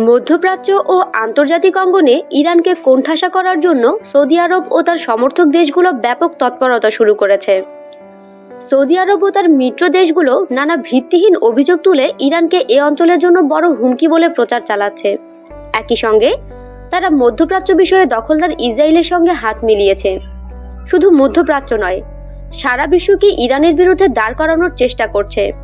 মধ্যপ্রাচ্য ও আন্তর্জাতিক অঙ্গনে ইরানকে কোণঠাসা করার জন্য সৌদি আরব ও তার সমর্থক দেশগুলো ব্যাপক তৎপরতা শুরু করেছে। সৌদি আরব ও তার মিত্র দেশগুলো নানা ভিত্তিহীন অভিযোগ তুলে ইরানকে এ অঞ্চলের জন্য বড় হুমকি বলে প্রচার চালাচ্ছে। একই সঙ্গে, তারা মধ্যপ্রাচ্য বিষয়ে দখলদার ইসরায়েলের সঙ্গে হাত মিলিয়েছে। শুধু মধ্যপ্রাচ্য নয়, সারা বিশ্বকে ইরানের বিরুদ্ধে দাঁড় করানোর চেষ্টা করছে।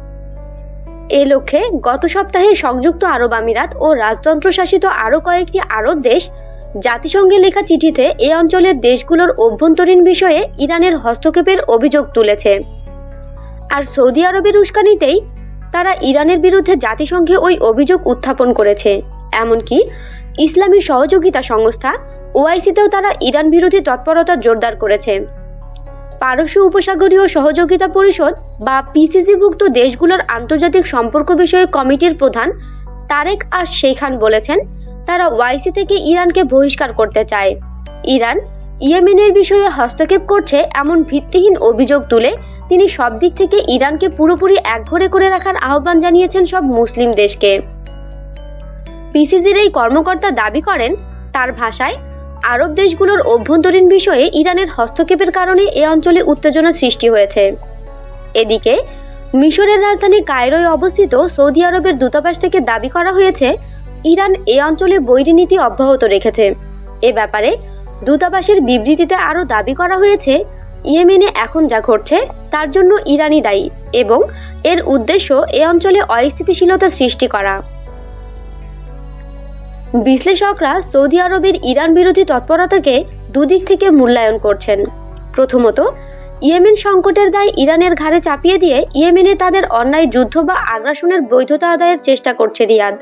এ লক্ষ্যে গত সপ্তাহে সংযুক্ত আরব আমিরাত ও রাজতন্ত্র শাসিত আরও কয়েকটি আরব দেশ জাতিসংঘে লেখা চিঠিতে এ অঞ্চলের দেশগুলোর অভ্যন্তরীণ বিষয়ে ইরানের হস্তক্ষেপের অভিযোগ তুলেছে। আর সৌদি আরবের উস্কানিতেই তারা ইরানের বিরুদ্ধে জাতিসংঘে ওই অভিযোগ উত্থাপন করেছে। এমনকি ইসলামী সহযোগিতা সংস্থা ওআইসিতেও তারা ইরান বিরোধী তৎপরতা জোরদার করেছে। পারস্য উপসাগরীয় সহযোগিতা পরিষদ বা পিসিসিভুক্ত দেশগুলোর আন্তর্জাতিক সম্পর্ক বিষয়ক কমিটির প্রধান তারেক আর শেখান বলেছেন, তারা ওয়াইসি থেকে ইরানকে বহিষ্কার করতে চায়। ইরান ইয়েমেনের বিষয়ে হস্তক্ষেপ করছে এমন ভিত্তিহীন অভিযোগ তুলে তিনি সব দিক থেকে ইরানকে পুরোপুরি একঘরে করে রাখার আহ্বান জানিয়েছেন সব মুসলিম দেশকে। পিসিসির এই কর্মকর্তা দাবি করেন, তার ভাষায় আরব দেশগুলোর অভ্যন্তরীণ বিষয়ে ইরানের হস্তক্ষেপের কারণে এ অঞ্চলে উত্তেজনা সৃষ্টি হয়েছে। এদিকে, মিশরের রাজধানী কায়রোয় অবস্থিত সৌদি আরবের দূতাবাস থেকে দাবি করা হয়েছে, ইরান এ অঞ্চলে বৈরী নীতি অব্যাহত রেখেছে। এ ব্যাপারে দূতাবাসের বিবৃতিতে আরও দাবি করা হয়েছে, ইয়েমেনে এখন যা ঘটছে তার জন্য ইরানই দায়ী এবং এর উদ্দেশ্য এ অঞ্চলে অস্থিতিশীলতা সৃষ্টি করা। বিশ্লেষকরা সৌদি আরবের ইরান বিরোধী তৎপরতাকে দুদিক থেকে মূল্যায়ন করছেন। প্রথমত, ইয়েমেন সংকটের দায় ইরানের ঘাড়ে চাপিয়ে দিয়ে ইয়েমেনে তাদের অন্যায় যুদ্ধ বা আগ্রাসনের বৈধতা আদায়ের চেষ্টা করছে রিয়াদ।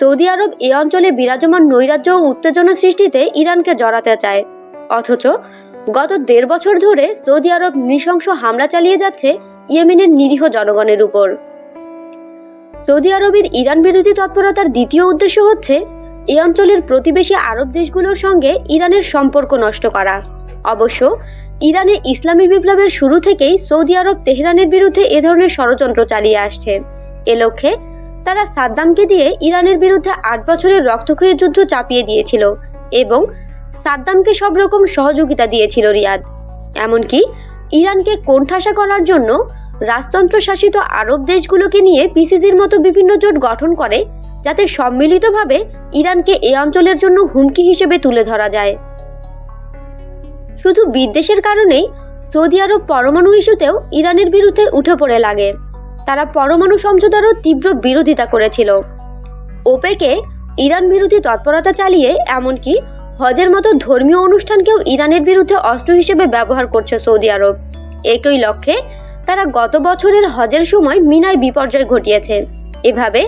সৌদি আরব এ অঞ্চলে বিরাজমান নৈরাজ্য ও উত্তেজনা সৃষ্টিতে ইরানকে জড়াতে চায়। অথচ, গত দেড় বছর ধরে সৌদি আরব নৃশংস হামলা চালিয়ে যাচ্ছে ইয়েমেনের নিরীহ জনগণের উপর। সৌদি আরবের ইরান বিরোধী তৎপরতার দ্বিতীয় উদ্দেশ্য হচ্ছে এই অঞ্চলের প্রতিবেশী আরব দেশগুলোর সঙ্গে ইরানের সম্পর্ক নষ্ট করা। অবশ্য, ইরানে ইসলামী বিপ্লবের শুরু থেকেই সৌদি আরব তেহরানের বিরুদ্ধে এ ধরনের ষড়যন্ত্র চালিয়ে আসছে। এ লক্ষ্যে, তারা সাদ্দামকে দিয়ে ইরানের বিরুদ্ধে আট বছরের রক্তক্ষয়ী যুদ্ধ চাপিয়ে দিয়েছিল এবং সাদ্দামকে সব রকম সহযোগিতা দিয়েছিল রিয়াদ। এমনকি, ইরানকে কোণঠাসা করার জন্য রাজতন্ত্র শাসিত আরব দেশগুলোকে নিয়ে পিসিজির মতো বিভিন্ন জোট গঠন করে, যাতে সম্মিলিতভাবে ইরানকে এ অঞ্চলের জন্য হুমকি হিসেবে তুলে ধরা যায়। শুধু বিদ্বেষের কারণেই সৌদি আরব পরমাণু ইস্যুতেও ইরানের বিরুদ্ধে উঠে পড়ে লাগে। তারা পরমাণু সমঝোতারও তীব্র বিরোধিতা করেছিল। ওপেকে ইরান বিরোধী তৎপরতা চালিয়ে এমনকি হজের মতো ধর্মীয় অনুষ্ঠানকেও ইরানের বিরুদ্ধে অস্ত্র হিসেবে ব্যবহার করছে সৌদি আরব। একই লক্ষ্যে তারা গত বছরের হজের সময় মিনায় বিপর্যয় ঘটিয়েছে। এভাবে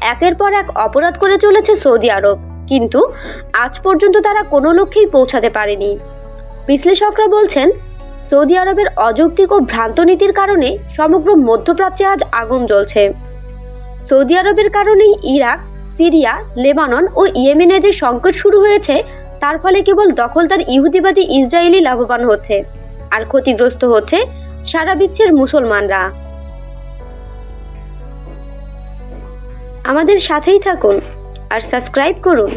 একের পর এক অপরাধ করে চলেছে সৌদি আরব। কিন্তু আজ পর্যন্ত তারা কোনো লক্ষ্যেই পৌঁছাতে পারেনি। বিশ্লেষকরা বলছেন, সৌদি আরবের অযৌক্তিক ও ভ্রান্ত নীতির কারণে সমগ্র মধ্যপ্রাচ্যে আজ আগুন জ্বলছে। সৌদি আরবের কারণেই ইরাক, সিরিয়া, লেবানন ও ইয়েমেনে যে সংকট শুরু হয়েছে। তার ফলে কেবল দখলদার ইহুদিবাদী ইসরায়েলি লাভবান হচ্ছে। আর ক্ষতিগ্রস্ত হচ্ছে সারা বিশ্বের মুসলমানরা। আমাদের সাথেই থাকুন আর সাবস্ক্রাইব করুন।